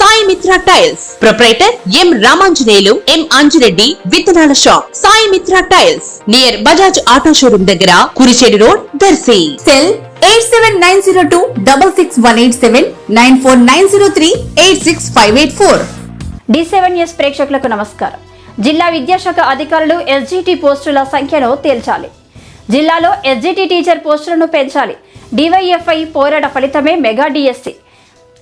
Sai Mitra tiles. Proprietor M Ramanjaneyulu M Anjireddy విత్తనాల shop. Sai Mitra tiles. Near Bajaj auto showroom దగ్గర Kurichedu road Darsi. Cell eight seven nine zero two double six one eight seven nine four nine zero three eight six five eight four. D seven news ప్రేక్షకులకు నమస్కారం. జిల్లా విద్యాశాఖ అధికారులు SGT పోస్టుల సంఖ్యను తేల్చాలి. జిల్లాలో SGT teacher పోస్టులను పెంచాలి. డివైఎఫ్ఐ పోరాట ఫలితమే మెగా డిఎస్సి.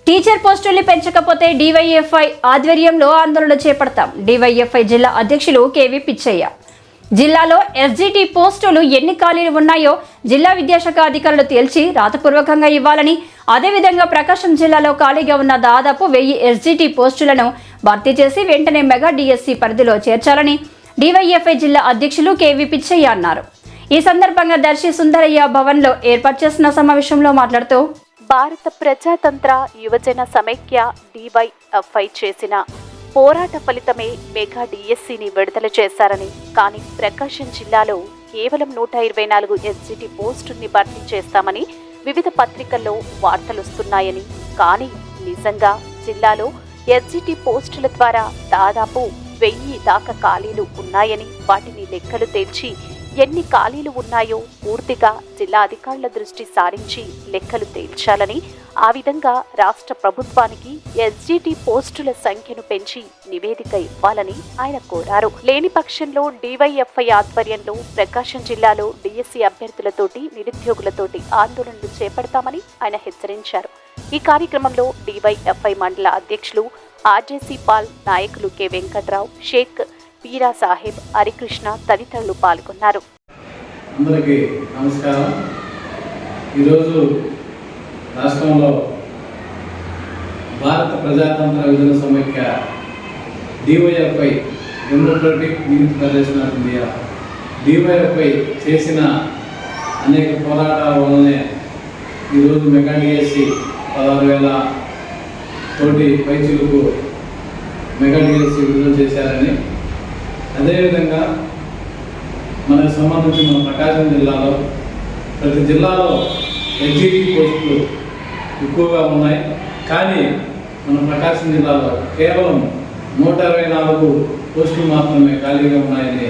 టీచర్ పోస్టుల్ని పెంచకపోతే డివైఎఫ్ఐ ఆధ్వర్యంలో ఆందోళన చేపడతాం. డివైఎఫ్ఐ జిల్లా అధ్యక్షులు కేవీ పిచ్చయ్య. జిల్లాలో ఎస్జిటి పోస్టులు ఎన్ని ఖాళీలు ఉన్నాయో జిల్లా విద్యాశాఖ అధికారులు తేల్చి రాతపూర్వకంగా ఇవ్వాలని అదేవిధంగా ప్రకాశం జిల్లాలో ఖాళీగా ఉన్న దాదాపు వెయ్యి ఎస్జిటి పోస్టులను భర్తీ చేసి వెంటనే మెగా డిఎస్సి పరిధిలో చేర్చాలని డివైఎఫ్ఐ జిల్లా అధ్యక్షులు కేవీ పిచ్చయ్య అన్నారు. ఈ సందర్భంగా దర్శి సుందరయ్య భవన్లో ఏర్పాటు చేసిన సమావేశంలో మాట్లాడుతూ భారత ప్రజాతంత్ర యువజన సమైక్య డివైఎఫ్ఐ చేసిన పోరాట ఫలితమే మెగా డిఎస్సిని విడుదల చేశారని కానీ ప్రకాశం జిల్లాలో కేవలం నూట ఇరవై నాలుగు ఎస్జిటి పోస్టుల్ని భర్తీ చేస్తామని వివిధ పత్రికల్లో వార్తలొస్తున్నాయని. కానీ నిజంగా జిల్లాలో ఎస్జిటి పోస్టుల ద్వారా దాదాపు వెయ్యి దాకా ఖాళీలు ఉన్నాయని వాటిని లెక్కలు తెచ్చి ఎన్ని ఖాళీలు ఉన్నాయో పూర్తిగా జిల్లా అధికారుల దృష్టి సారించి లెక్కలు తేల్చాలని ఆ విధంగా రాష్ట్ర ప్రభుత్వానికి ఎస్జిటి పోస్టుల సంఖ్యను పెంచి నివేదిక ఇవ్వాలని ఆయన కోరారు. లేని పక్షంలో డివైఎఫ్ఐ ఆధ్వర్యంలో ప్రకాశం జిల్లాలో డిఎస్సి అభ్యర్థులతోటి నిరుద్యోగులతోటి ఆందోళనలు చేపడతామని ఆయన హెచ్చరించారు. ఈ కార్యక్రమంలో డివైఎఫ్ఐ మండల అధ్యక్షులు ఆర్జేసీ పాల్ నాయకులు కె వెంకట్రావు షేక్ పీరా సాహెబ్ హరికృష్ణ తదితరులు పాల్గొన్నారు. అందరికీ నమస్కారం. ఈరోజు రాష్ట్రంలో భారత ప్రజాతంత్ర విభజన సమైక్య DYFI democratic youth federation of India DYFI చేసిన అనేక పోరాటాల వల్లనే ఈరోజు మెగాడిఎస్సి పదహారు వేల కోటి పైచులకు మెగాడిఎస్సి విడుదల చేశారని అదేవిధంగా మనకు సంబంధించి మన ప్రకాశం జిల్లాలో ప్రతి జిల్లాలో ఎగ్జిక్యూటివ్ పోస్టులు ఎక్కువగా ఉన్నాయి. కానీ మన ప్రకాశం జిల్లాలో కేవలం నూట ఇరవై నాలుగు పోస్టులు మాత్రమే ఖాళీగా ఉన్నాయని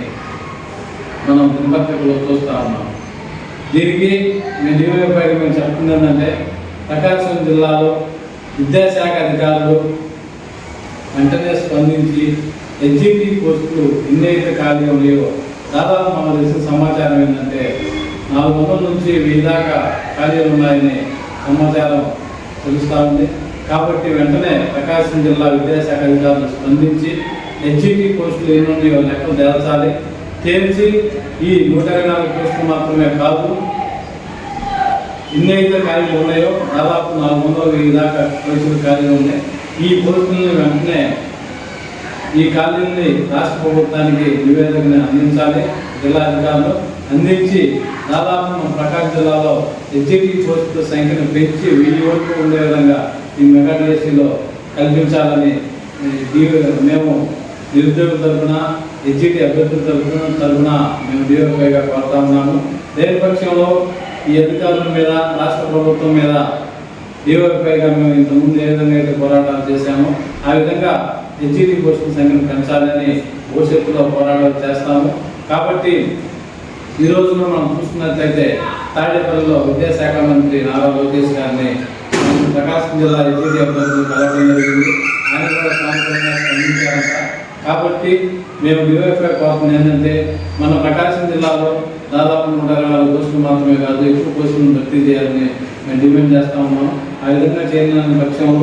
మనం దినపత్రికలో చూస్తూ ఉన్నాం. దీనికి మేము డివైఎఫ్ఐ మేము చెప్తుంది ఏంటంటే ప్రకాశం జిల్లాలో విద్యాశాఖ అధికారులు వెంటనే స్పందించి ఎగ్జిటి పోస్టులు ఎన్నైతే ఖాళీ ఉన్నాయో దాదాపు మనం తెలిసిన సమాచారం ఏంటంటే నాలుగు వందల నుంచి వెయ్యి దాకా ఖాళీలు ఉన్నాయని సమాచారం తెలుస్తూ ఉంది. కాబట్టి వెంటనే ప్రకాశం జిల్లా విద్యాశాఖ అధికారులు స్పందించి ఎగ్జిటి పోస్టులు ఎన్ని లెక్కలు తేల్చాలి. తేల్చి ఈ నూట ఇరవై నాలుగు పోస్టులు మాత్రమే కాదు ఎన్ని అయితే ఖాళీలు ఉన్నాయో దాదాపు నాలుగు వందల వెయ్యి దాకా పోస్టులు ఖాళీలు ఉన్నాయి. ఈ పోస్టులను వెంటనే ఈ కాలనీని రాష్ట్ర ప్రభుత్వానికి నివేదికను అందించాలి. జిల్లా అధికారులు అందించి దాదాపు మన ప్రకాశం జిల్లాలో ఎగ్జిక్యూటివ్ పోస్టుల సంఖ్యను పెంచి వెయ్యి వరకు ఉండే విధంగా ఈ మెగా కల్పించాలని మేము నిరుద్యోగుల తరఫున ఎగ్జిక్యూటివ్ అభ్యర్థుల తరఫున తరఫున మేము డిఓపైగా కోరుతా ఉన్నాము. లేని పక్షంలో ఈ అధికారుల మీద రాష్ట్ర ప్రభుత్వం మీద డిఓపైగా మేము ఇంతకుముందు ఏ విధంగా అయితే పోరాటాలు చేశామో ఆ విధంగా హెచ్ఈటి కోర్సుల సంఖ్యను పెంచాలని భవిష్యత్తులో పోరాటాలు చేస్తాము. కాబట్టి ఈ రోజున మనం చూస్తున్నట్లయితే తాడేపల్లిలో విద్యాశాఖ మంత్రి నారా లోకేష్ గారిని ప్రకాశం జిల్లా హెచ్ఈటి అభ్యర్థులు కలవడం జరిగింది. ఆయన కూడా సాయంత్రంగా స్పందించారంట. కాబట్టి మేము డివైఎఫ్ఐ కోరుతుంది ఏంటంటే మన ప్రకాశం జిల్లాలో దాదాపు నూట ఇరవై నాలుగు పోస్టులు మాత్రమే కాదు ఎక్కువ పోస్టులను భర్తీ చేయాలని మేము డిమాండ్ చేస్తా ఉన్నాం. ఆ విధంగా చేయలేని పక్షంలో